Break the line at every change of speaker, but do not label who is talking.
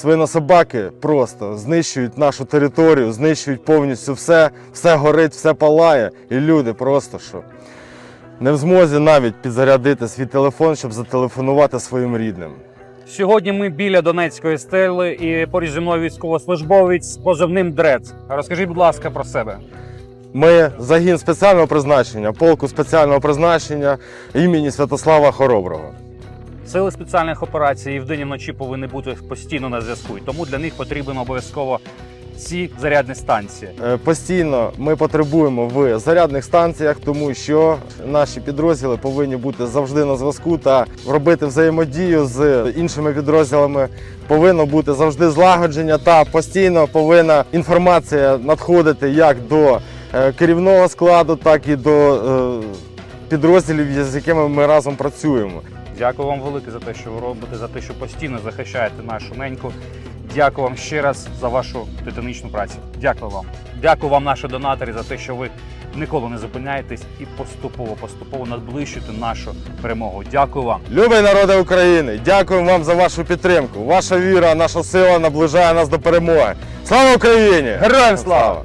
Свинособаки просто знищують нашу територію, знищують повністю все, все горить, все палає. І люди просто що не в змозі навіть підзарядити свій телефон, щоб зателефонувати своїм рідним.
Сьогодні ми біля Донецької стели і поруч зі мною військовослужбовець з позивним ДРЕЦ. Розкажіть, будь ласка, про себе.
Ми загін спеціального призначення, полку спеціального призначення імені Святослава Хороброго.
Сили спеціальних операцій і вдень і вночі повинні бути постійно на зв'язку. І тому для них потрібен обов'язково ці зарядні станції.
Е, Постійно ми потребуємо в зарядних станціях, тому що наші підрозділи повинні бути завжди на зв'язку та робити взаємодію з іншими підрозділами. Повинно бути завжди злагодження та постійно повинна інформація надходити як до е, керівного складу, так і до е, підрозділів, з якими ми разом працюємо.
Дякую вам велике за те, що ви робите, за те, що постійно захищаєте нашу неньку. Дякую вам ще раз за вашу титанічну працю. Дякую вам. Дякую вам, наші донатори, за те, що ви ніколи не зупиняєтесь і поступово, поступово надближуєте нашу перемогу. Дякую вам.
Любий народи України, дякуємо вам за вашу підтримку. Ваша віра, наша сила наближає нас до перемоги. Слава Україні!
Героям слава!